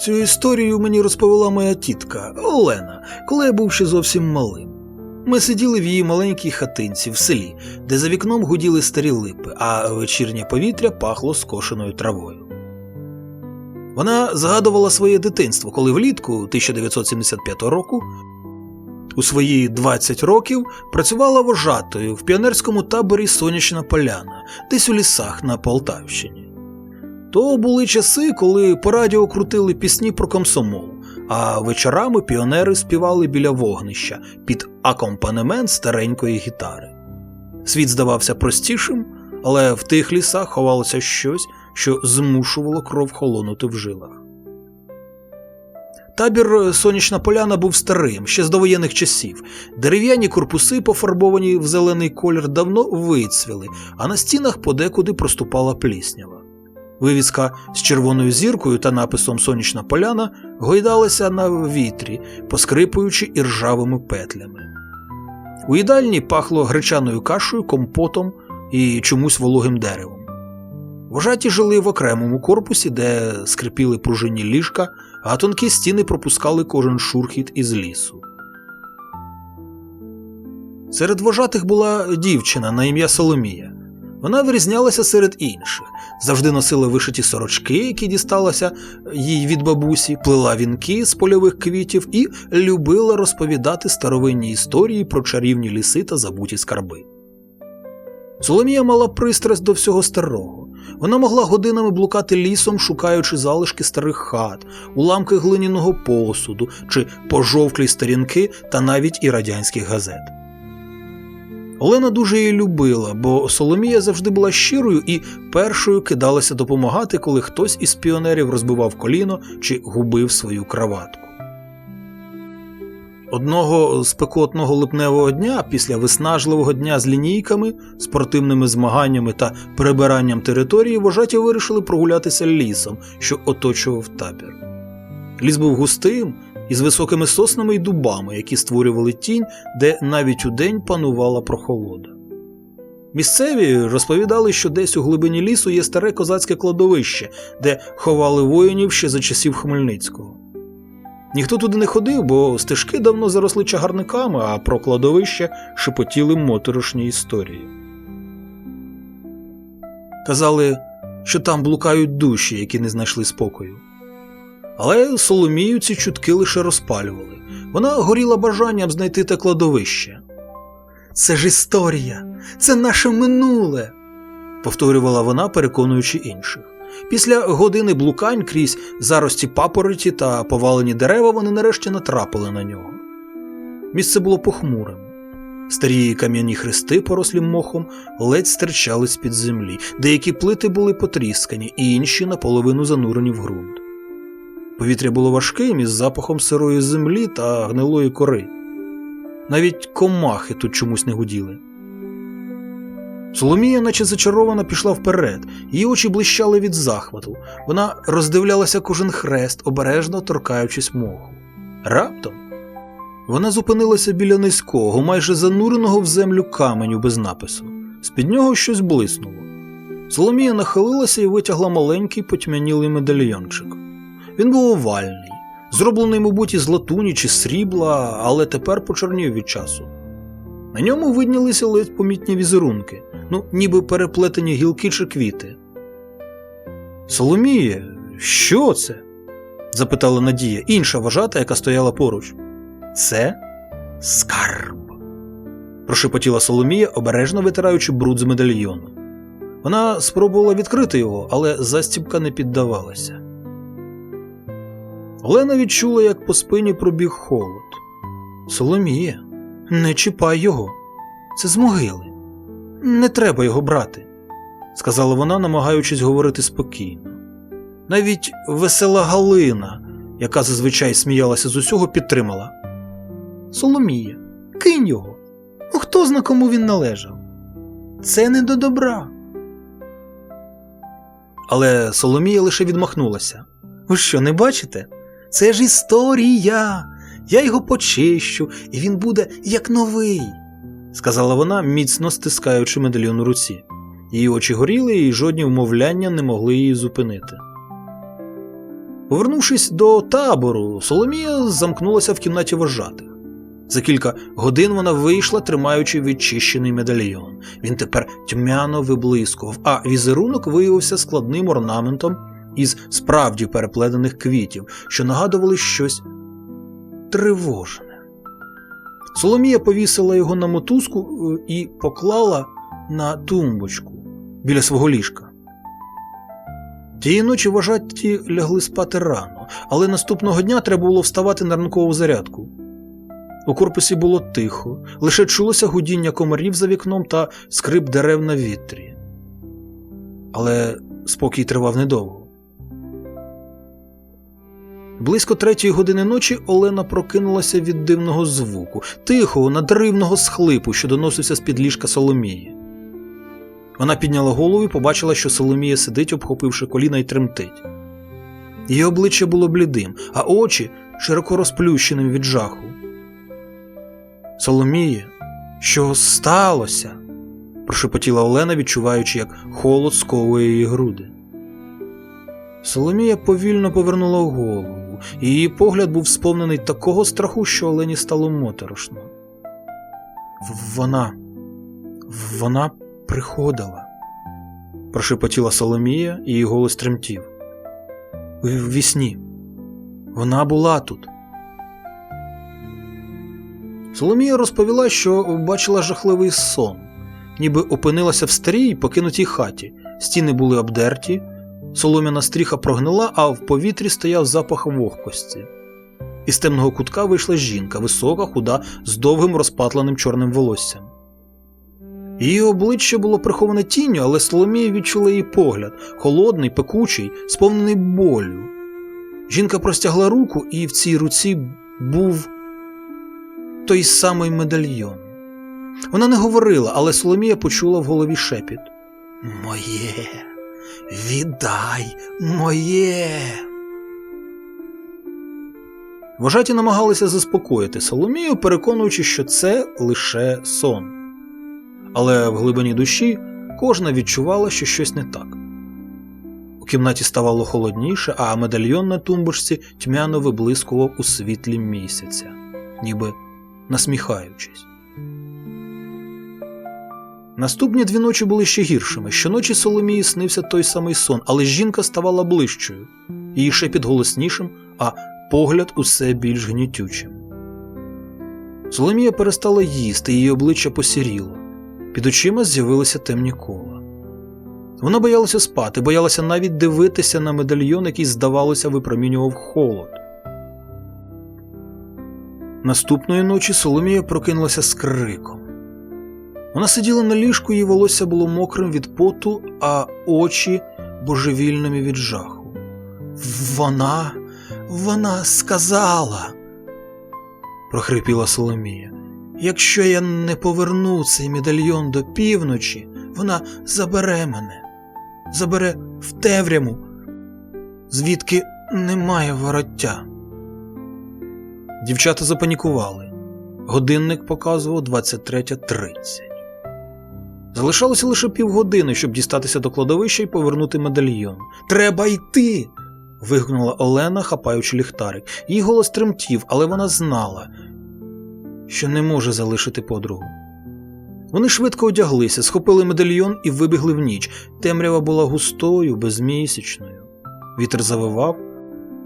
Цю історію мені розповіла моя тітка Олена, коли я був ще зовсім малим. Ми сиділи в її маленькій хатинці в селі, де за вікном гуділи старі липи, а вечірнє повітря пахло скошеною травою. Вона згадувала своє дитинство, коли влітку 1975 року у свої 20 років працювала вожатою в піонерському таборі Сонячна Поляна, десь у лісах на Полтавщині. То були часи, коли по радіо крутили пісні про комсомол, а вечорами піонери співали біля вогнища під акомпанемент старенької гітари. Світ здавався простішим, але в тих лісах ховалося щось, що змушувало кров холонути в жилах. Табір Сонячна Поляна був старим, ще з довоєнних часів. Дерев'яні корпуси, пофарбовані в зелений колір, давно вицвіли, а на стінах подекуди проступала пліснява. Вивіска з червоною зіркою та написом Сонячна Поляна гойдалася на вітрі, поскрипуючи іржавими петлями. У їдальні пахло гречаною кашею, компотом і чомусь вологим деревом. Вожаті жили в окремому корпусі, де скрипіли пружинні ліжка, а тонкі стіни пропускали кожен шурхіт із лісу. Серед вожатих була дівчина на ім'я Соломія. Вона вирізнялася серед інших, завжди носила вишиті сорочки, які дісталися їй від бабусі, плела вінки з польових квітів і любила розповідати старовинні історії про чарівні ліси та забуті скарби. Соломія мала пристрасть до всього старого. Вона могла годинами блукати лісом, шукаючи залишки старих хат, уламки глиняного посуду чи пожовклі сторінки та навіть і радянських газет. Олена дуже її любила, бо Соломія завжди була щирою і першою кидалася допомагати, коли хтось із піонерів розбивав коліно чи губив свою краватку. Одного спекотного липневого дня, після виснажливого дня з лінійками, спортивними змаганнями та прибиранням території, вожаті вирішили прогулятися лісом, що оточував табір. Ліс був густим із високими соснами й дубами, які створювали тінь, де навіть удень панувала прохолода. Місцеві розповідали, що десь у глибині лісу є старе козацьке кладовище, де ховали воїнів ще за часів Хмельницького. Ніхто туди не ходив, бо стежки давно заросли чагарниками, а про кладовище шепотіли моторошні історії. Казали, що там блукають душі, які не знайшли спокою. Але Соломію ці чутки лише розпалювали. Вона горіла бажанням знайти те кладовище. Це ж історія, це наше минуле, повторювала вона, переконуючи інших. Після години блукань крізь зарості папороті та повалені дерева вони нарешті натрапили на нього. Місце було похмурим. Старі кам'яні хрести, порослі мохом, ледь стирчали з-під землі, деякі плити були потріскані, і інші наполовину занурені в ґрунт. Повітря було важким із запахом сирої землі та гнилої кори. Навіть комахи тут чомусь не гуділи. Соломія, наче зачарована, пішла вперед, її очі блищали від захвату. Вона роздивлялася кожен хрест, обережно торкаючись моху. Раптом вона зупинилася біля низького, майже зануреного в землю каменю без напису. З-під нього щось блиснуло. Соломія нахилилася і витягла маленький потьмянілий медальйончик. Він був овальний, зроблений, мабуть, із латуні чи срібла, але тепер почорнів від часу. На ньому виднілися ледь помітні візерунки, ну, ніби переплетені гілки чи квіти. Соломіє, що це? запитала Надія, інша вважата, яка стояла поруч. Це скарб. прошепотіла Соломія, обережно витираючи бруд з медальйону. Вона спробувала відкрити його, але застібка не піддавалася. Олена відчула, як по спині пробіг холод. Соломія, не чіпай його. Це з могили. Не треба його брати, сказала вона, намагаючись говорити спокійно. Навіть весела Галина, яка зазвичай сміялася з усього, підтримала. Соломія, кинь його. Ну хто зна кому він належав? Це не до добра. Але Соломія лише відмахнулася. Ви що, не бачите? Це ж історія. Я його почищу, і він буде як новий, сказала вона, міцно стискаючи медальйон у руці. Її очі горіли, і жодні вмовляння не могли її зупинити. Повернувшись до табору, Соломія замкнулася в кімнаті вожатих. За кілька годин вона вийшла, тримаючи відчищений медальйон. Він тепер тьмяно виблискував, а візерунок виявився складним орнаментом із справді переплетених квітів, що нагадували щось тривожне. Соломія повісила його на мотузку е, і поклала на тумбочку біля свого ліжка. Тієї ночі вважаті лягли спати рано, але наступного дня треба було вставати на ранкову зарядку. У корпусі було тихо, лише чулося гудіння комарів за вікном та скрип дерев на вітрі. Але спокій тривав недовго. Близько третьої години ночі Олена прокинулася від дивного звуку, тихого, надривного схлипу, що доносився з-під ліжка Соломії. Вона підняла голову і побачила, що Соломія сидить, обхопивши коліна й тремтить. Її обличчя було блідим, а очі широко розплющеним від жаху. Соломія, що сталося? прошепотіла Олена, відчуваючи, як холод сковує її груди. Соломія повільно повернула голову, і її погляд був сповнений такого страху, що Олені стало моторошно. Вона. Вона приходила, прошепотіла Соломія, і її голос тремтів. В вісні. Вона була тут. Соломія розповіла, що бачила жахливий сон, ніби опинилася в старій покинутій хаті. Стіни були обдерті, солом'яна стріха прогнила, а в повітрі стояв запах вогкості. Із темного кутка вийшла жінка, висока, худа, з довгим розпатленим чорним волоссям. Її обличчя було приховане тінню, але Соломія відчула її погляд, холодний, пекучий, сповнений болю. Жінка простягла руку, і в цій руці був той самий медальйон. Вона не говорила, але Соломія почула в голові шепіт. Моє, віддай моє. Вожаті намагалися заспокоїти Соломію, переконуючи, що це лише сон. Але в глибині душі кожна відчувала, що щось не так. У кімнаті ставало холодніше, а медальйон на тумбочці тьмяно виблискував у світлі місяця, ніби насміхаючись. Наступні дві ночі були ще гіршими. Щоночі Соломії снився той самий сон, але жінка ставала ближчою, її шепіт голоснішим, а погляд усе більш гнітючим. Соломія перестала їсти, її обличчя посіріло. Під очима з'явилися темні кола. Вона боялася спати, боялася навіть дивитися на медальйон, який, здавалося, випромінював холод. Наступної ночі Соломія прокинулася з криком. Вона сиділа на ліжку, її волосся було мокрим від поту, а очі божевільними від жаху. Вона, вона сказала, прохрипіла Соломія. Якщо я не поверну цей медальйон до півночі, вона забере мене, забере в темряву, звідки немає вороття. Дівчата запанікували. Годинник показував 23.30. Залишалося лише півгодини, щоб дістатися до кладовища і повернути медальйон. Треба йти. вигукнула Олена, хапаючи ліхтарик. Її голос тремтів, але вона знала, що не може залишити подругу. Вони швидко одяглися, схопили медальйон і вибігли в ніч. Темрява була густою, безмісячною. Вітер завивав,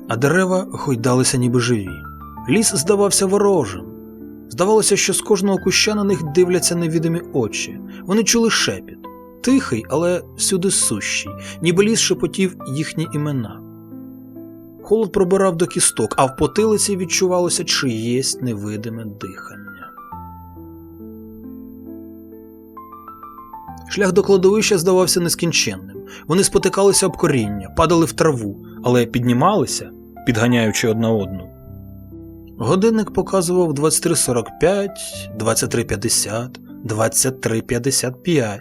а дерева гойдалися ніби живі. Ліс здавався ворожим. Здавалося, що з кожного куща на них дивляться невідомі очі. Вони чули шепіт, тихий, але всюди сущий, ніби ліс шепотів їхні імена. Холод пробирав до кісток, а в потилиці відчувалося чиєсь невидиме дихання. Шлях до кладовища здавався нескінченним. Вони спотикалися об коріння, падали в траву, але піднімалися, підганяючи одна одну. Годинник показував 23.45, 23.50, 23.55.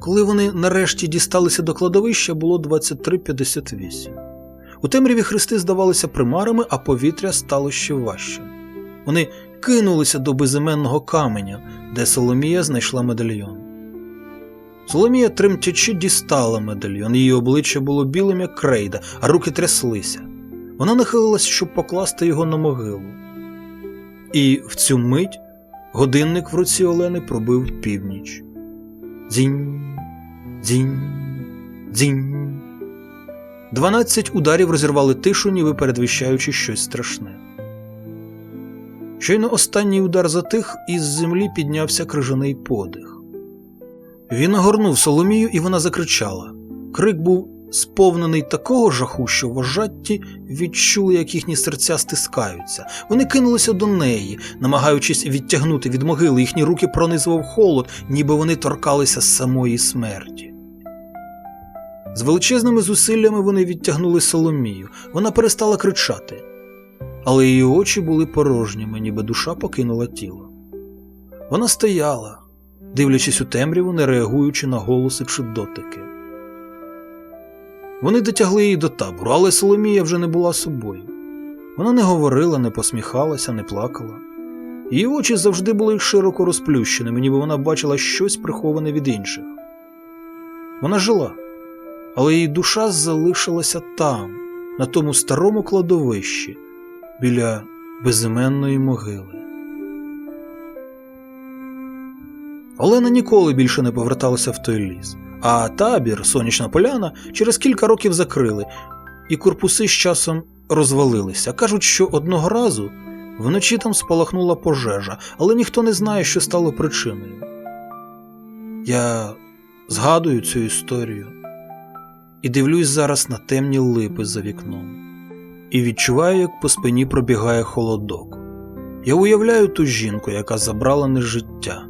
Коли вони нарешті дісталися до кладовища, було 23.58. У темряві хрести здавалися примарами, а повітря стало ще важчим. Вони кинулися до безіменного каменя, де Соломія знайшла медальйон. Соломія тремтячи дістала медальйон, її обличчя було білим, як крейда, а руки тряслися. Вона нахилилась, щоб покласти його на могилу. І в цю мить годинник в руці Олени пробив північ. Дзінь, дзінь, дзінь. Дванадцять ударів розірвали тишу, ніби передвіщаючи щось страшне. Щойно останній удар затих, і з землі піднявся крижаний подих. Він огорнув Соломію, і вона закричала. Крик був сповнений такого жаху, що вожатті відчули, як їхні серця стискаються. Вони кинулися до неї, намагаючись відтягнути від могили. Їхні руки пронизував холод, ніби вони торкалися самої смерті. З величезними зусиллями вони відтягнули Соломію. Вона перестала кричати, але її очі були порожніми, ніби душа покинула тіло. Вона стояла, дивлячись у темряву, не реагуючи на голоси чи дотики. Вони дотягли її до табору, але Соломія вже не була собою. Вона не говорила, не посміхалася, не плакала. Її очі завжди були широко розплющеними, ніби вона бачила щось приховане від інших. Вона жила, але її душа залишилася там, на тому старому кладовищі, біля безіменної могили. Олена ніколи більше не поверталася в той ліс, а табір, сонячна поляна, через кілька років закрили, і корпуси з часом розвалилися. Кажуть, що одного разу вночі там спалахнула пожежа, але ніхто не знає, що стало причиною. Я згадую цю історію і дивлюсь зараз на темні липи за вікном, і відчуваю, як по спині пробігає холодок. Я уявляю ту жінку, яка забрала не життя,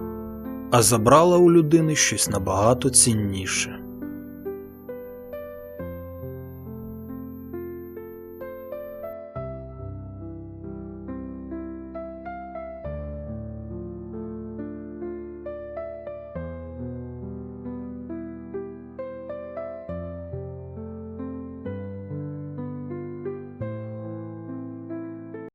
а забрала у людини щось набагато цінніше.